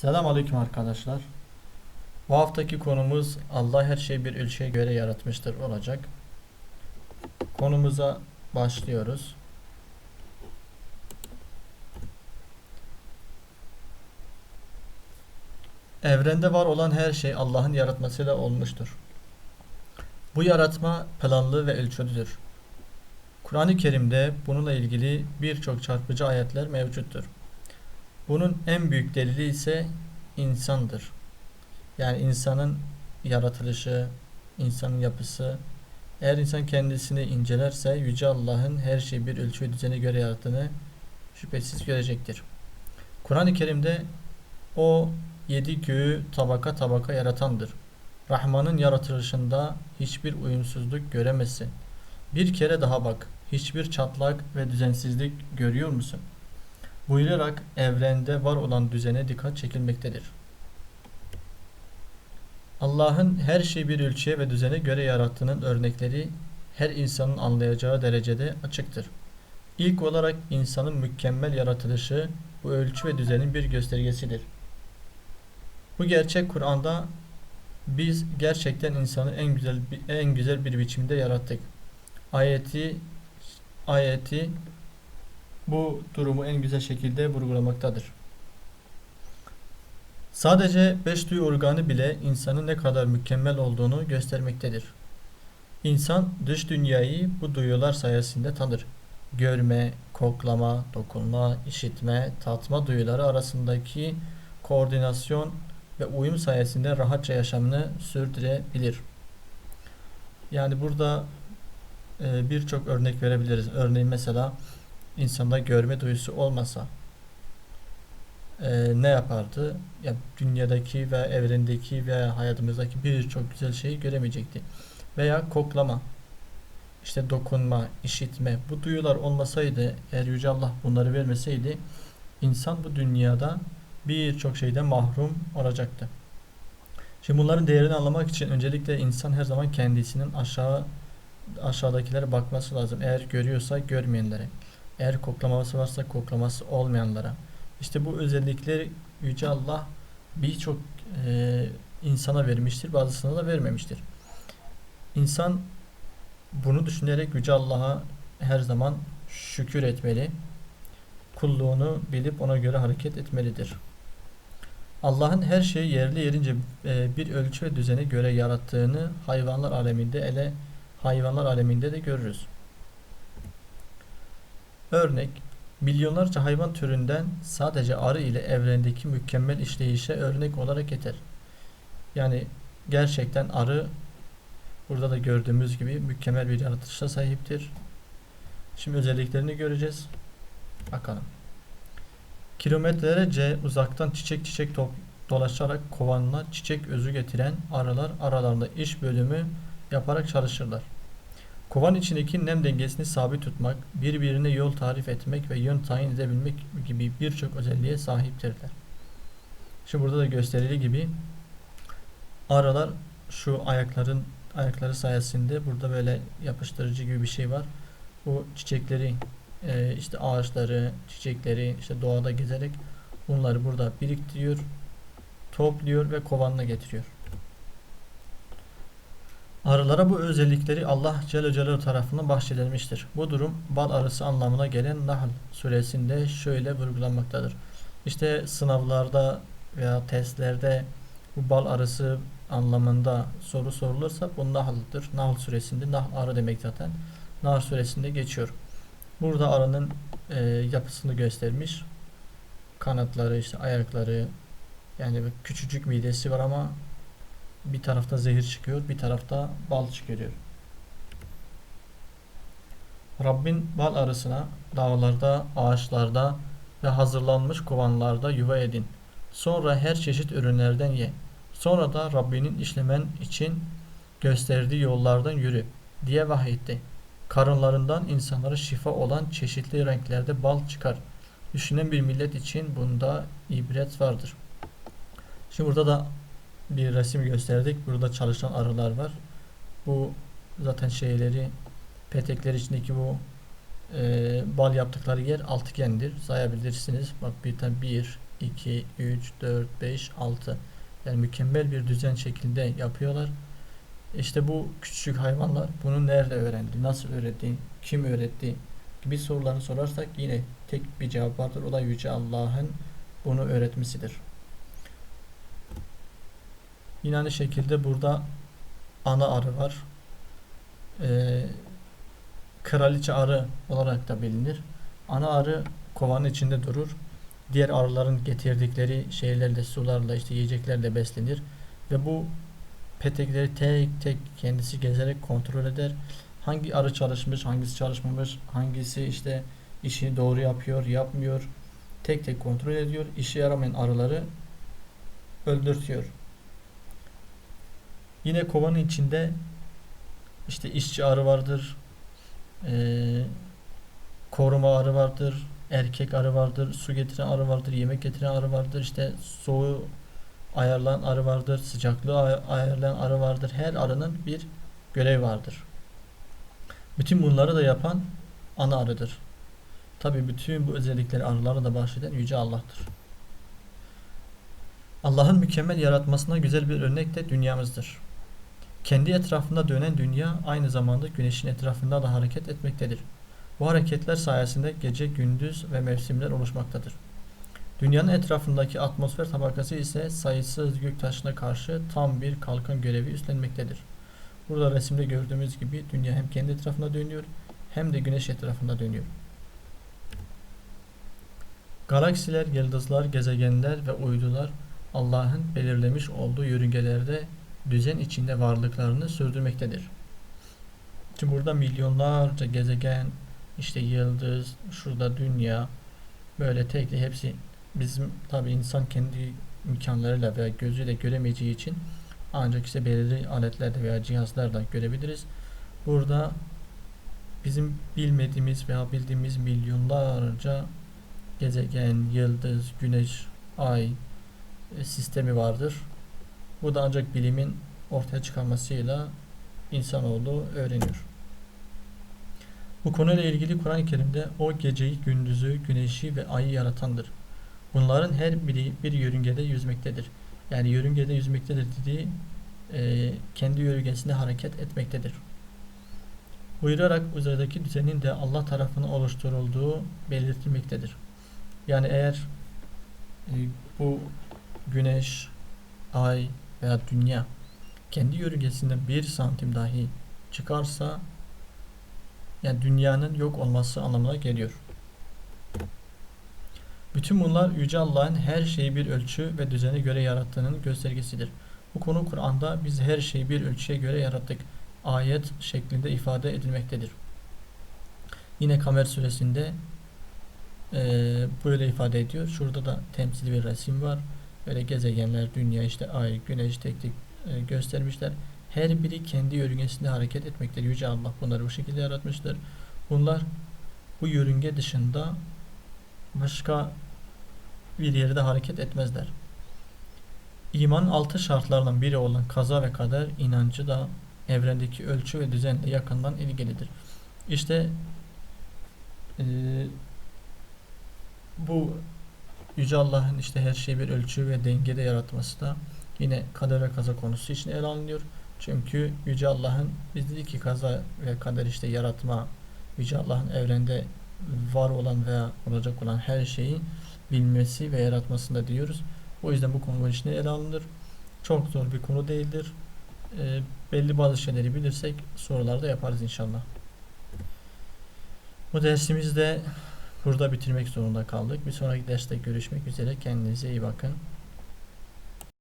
Selam aleyküm arkadaşlar. Bu haftaki konumuz Allah her şeyi bir ölçüye göre yaratmıştır olacak. Konumuza başlıyoruz. Evrende var olan her şey Allah'ın yaratmasıyla olmuştur. Bu yaratma planlı ve ölçülüdür. Kur'an-ı Kerim'de bununla ilgili birçok çarpıcı ayetler mevcuttur. Bunun en büyük delili ise insandır. Yani insanın yaratılışı, insanın yapısı. Eğer insan kendisini incelerse Yüce Allah'ın her şeyi bir ölçü düzene göre yarattığını şüphesiz görecektir. Kur'an-ı Kerim'de o yedi göğü tabaka tabaka yaratandır. Rahman'ın yaratılışında hiçbir uyumsuzluk göremezsin. Bir kere daha bak, hiçbir çatlak ve düzensizlik görüyor musun? Buyurarak evrende var olan düzene dikkat çekilmektedir. Allah'ın her şeyi bir ölçüye ve düzene göre yarattığının örnekleri her insanın anlayacağı derecede açıktır. İlk olarak insanın mükemmel yaratılışı bu ölçü ve düzenin bir göstergesidir. Bu gerçek Kur'an'da biz gerçekten insanı en güzel en güzel bir biçimde yarattık. Ayeti ayeti bu durumu en güzel şekilde vurgulamaktadır. Sadece beş duyu organı bile insanın ne kadar mükemmel olduğunu göstermektedir. İnsan dış dünyayı bu duyular sayesinde tanır. Görme, koklama, dokunma, işitme, tatma duyuları arasındaki koordinasyon ve uyum sayesinde rahatça yaşamını sürdürebilir. Yani burada e, birçok örnek verebiliriz. Örneğin mesela insanda görme duyusu olmasa e, ne yapardı? Ya dünyadaki ve evrendeki ve hayatımızdaki birçok güzel şeyi göremeyecekti. Veya koklama, işte dokunma, işitme bu duyular olmasaydı eğer Yüce Allah bunları vermeseydi insan bu dünyada birçok şeyden mahrum olacaktı. Şimdi bunların değerini anlamak için öncelikle insan her zaman kendisinin aşağı aşağıdakilere bakması lazım. Eğer görüyorsa görmeyenlere. Eğer koklaması varsa koklaması olmayanlara. İşte bu özellikleri Yüce Allah birçok e, insana vermiştir, bazısına da vermemiştir. İnsan bunu düşünerek Yüce Allah'a her zaman şükür etmeli. Kulluğunu bilip ona göre hareket etmelidir. Allah'ın her şeyi yerli yerince e, bir ölçü ve düzene göre yarattığını hayvanlar aleminde ele hayvanlar aleminde de görürüz. Örnek, milyonlarca hayvan türünden sadece arı ile evrendeki mükemmel işleyişe örnek olarak yeter. Yani gerçekten arı burada da gördüğümüz gibi mükemmel bir yaratılışa sahiptir. Şimdi özelliklerini göreceğiz. Bakalım. Kilometrelerce uzaktan çiçek çiçek top dolaşarak kovanına çiçek özü getiren arılar aralarında iş bölümü yaparak çalışırlar. Kovan içindeki nem dengesini sabit tutmak, birbirine yol tarif etmek ve yön tayin edebilmek gibi birçok özelliğe sahiptirler. Şimdi burada da gösterildiği gibi aralar şu ayakların ayakları sayesinde burada böyle yapıştırıcı gibi bir şey var. Bu çiçekleri e, işte ağaçları, çiçekleri işte doğada gezerek bunları burada biriktiriyor, topluyor ve kovanına getiriyor. Arılara bu özellikleri Allah Celle Celaluhu tarafından bahşedilmiştir. Bu durum bal arısı anlamına gelen Nahl suresinde şöyle vurgulanmaktadır. İşte sınavlarda veya testlerde bu bal arısı anlamında soru sorulursa bu Nahl'dır. Nahl suresinde Nahl arı demek zaten. Nahl suresinde geçiyor. Burada arının e, yapısını göstermiş. Kanatları, işte ayakları, yani küçücük midesi var ama bir tarafta zehir çıkıyor, bir tarafta bal çıkarıyor. Rabbin bal arısına dağlarda, ağaçlarda ve hazırlanmış kovanlarda yuva edin. Sonra her çeşit ürünlerden ye. Sonra da Rabbinin işlemen için gösterdiği yollardan yürü diye vahyetti. Karınlarından insanlara şifa olan çeşitli renklerde bal çıkar. Düşünen bir millet için bunda ibret vardır. Şimdi burada da bir resim gösterdik. Burada çalışan arılar var. Bu zaten şeyleri petekler içindeki bu e, bal yaptıkları yer altıgendir. Sayabilirsiniz. Bak bir tane 1, 2, 3, 4, 5, 6. Yani mükemmel bir düzen şekilde yapıyorlar. İşte bu küçük hayvanlar bunu nerede öğrendi, nasıl öğretti, kim öğretti gibi sorularını sorarsak yine tek bir cevap vardır. O da Yüce Allah'ın bunu öğretmesidir. Yine aynı şekilde burada ana arı var. Ee, kraliçe arı olarak da bilinir. Ana arı kovanın içinde durur. Diğer arıların getirdikleri şeylerle, sularla, işte yiyeceklerle beslenir. Ve bu petekleri tek tek kendisi gezerek kontrol eder. Hangi arı çalışmış, hangisi çalışmamış, hangisi işte işini doğru yapıyor, yapmıyor. Tek tek kontrol ediyor. İşe yaramayan arıları öldürtüyor. Yine kovanın içinde işte işçi arı vardır, eee, koruma arı vardır, erkek arı vardır, su getiren arı vardır, yemek getiren arı vardır, işte soğuğu ayarlayan arı vardır, sıcaklığı ay- ayarlayan arı vardır. Her arının bir görev vardır. Bütün bunları da yapan ana arıdır. Tabi bütün bu özellikleri arılara da bahşeden Yüce Allah'tır. Allah'ın mükemmel yaratmasına güzel bir örnek de dünyamızdır. Kendi etrafında dönen dünya aynı zamanda güneşin etrafında da hareket etmektedir. Bu hareketler sayesinde gece, gündüz ve mevsimler oluşmaktadır. Dünyanın etrafındaki atmosfer tabakası ise sayısız göktaşına karşı tam bir kalkan görevi üstlenmektedir. Burada resimde gördüğümüz gibi dünya hem kendi etrafında dönüyor hem de güneş etrafında dönüyor. Galaksiler, yıldızlar, gezegenler ve uydular Allah'ın belirlemiş olduğu yörüngelerde düzen içinde varlıklarını sürdürmektedir. Şimdi burada milyonlarca gezegen, işte yıldız, şurada dünya, böyle tek tek hepsi bizim tabi insan kendi imkanlarıyla veya gözüyle göremeyeceği için ancak işte belirli aletlerle veya cihazlarla görebiliriz. Burada bizim bilmediğimiz veya bildiğimiz milyonlarca gezegen, yıldız, güneş, ay e, sistemi vardır. Bu da ancak bilimin ortaya çıkarmasıyla insanoğlu öğreniyor. Bu konuyla ilgili Kur'an-ı Kerim'de o geceyi, gündüzü, güneşi ve ayı yaratandır. Bunların her biri bir yörüngede yüzmektedir. Yani yörüngede yüzmektedir dediği e, kendi yörüngesinde hareket etmektedir. Buyurarak uzaydaki düzenin de Allah tarafından oluşturulduğu belirtilmektedir. Yani eğer e, bu güneş, ay veya dünya kendi yörüngesinden bir santim dahi çıkarsa yani dünyanın yok olması anlamına geliyor. Bütün bunlar Yüce Allah'ın her şeyi bir ölçü ve düzene göre yarattığının göstergesidir. Bu konu Kur'an'da biz her şeyi bir ölçüye göre yarattık. Ayet şeklinde ifade edilmektedir. Yine Kamer suresinde eee, böyle ifade ediyor. Şurada da temsili bir resim var. Böyle gezegenler, dünya, işte ay, güneş tek tek e, göstermişler. Her biri kendi yörüngesinde hareket etmektedir. Yüce Allah bunları bu şekilde yaratmıştır. Bunlar bu yörünge dışında başka bir yerde hareket etmezler. İmanın altı şartlarından biri olan kaza ve kader inancı da evrendeki ölçü ve düzenle yakından ilgilidir. İşte e, bu Yüce Allah'ın işte her şeyi bir ölçü ve dengede yaratması da yine kader ve kaza konusu için ele alınıyor. Çünkü Yüce Allah'ın biz dedik ki kaza ve kader işte yaratma Yüce Allah'ın evrende var olan veya olacak olan her şeyi bilmesi ve yaratmasında diyoruz. O yüzden bu konu içine ele alınır. Çok zor bir konu değildir. Ee, belli bazı şeyleri bilirsek sorularda yaparız inşallah. Bu dersimizi de burada bitirmek zorunda kaldık. Bir sonraki derste görüşmek üzere. Kendinize iyi bakın.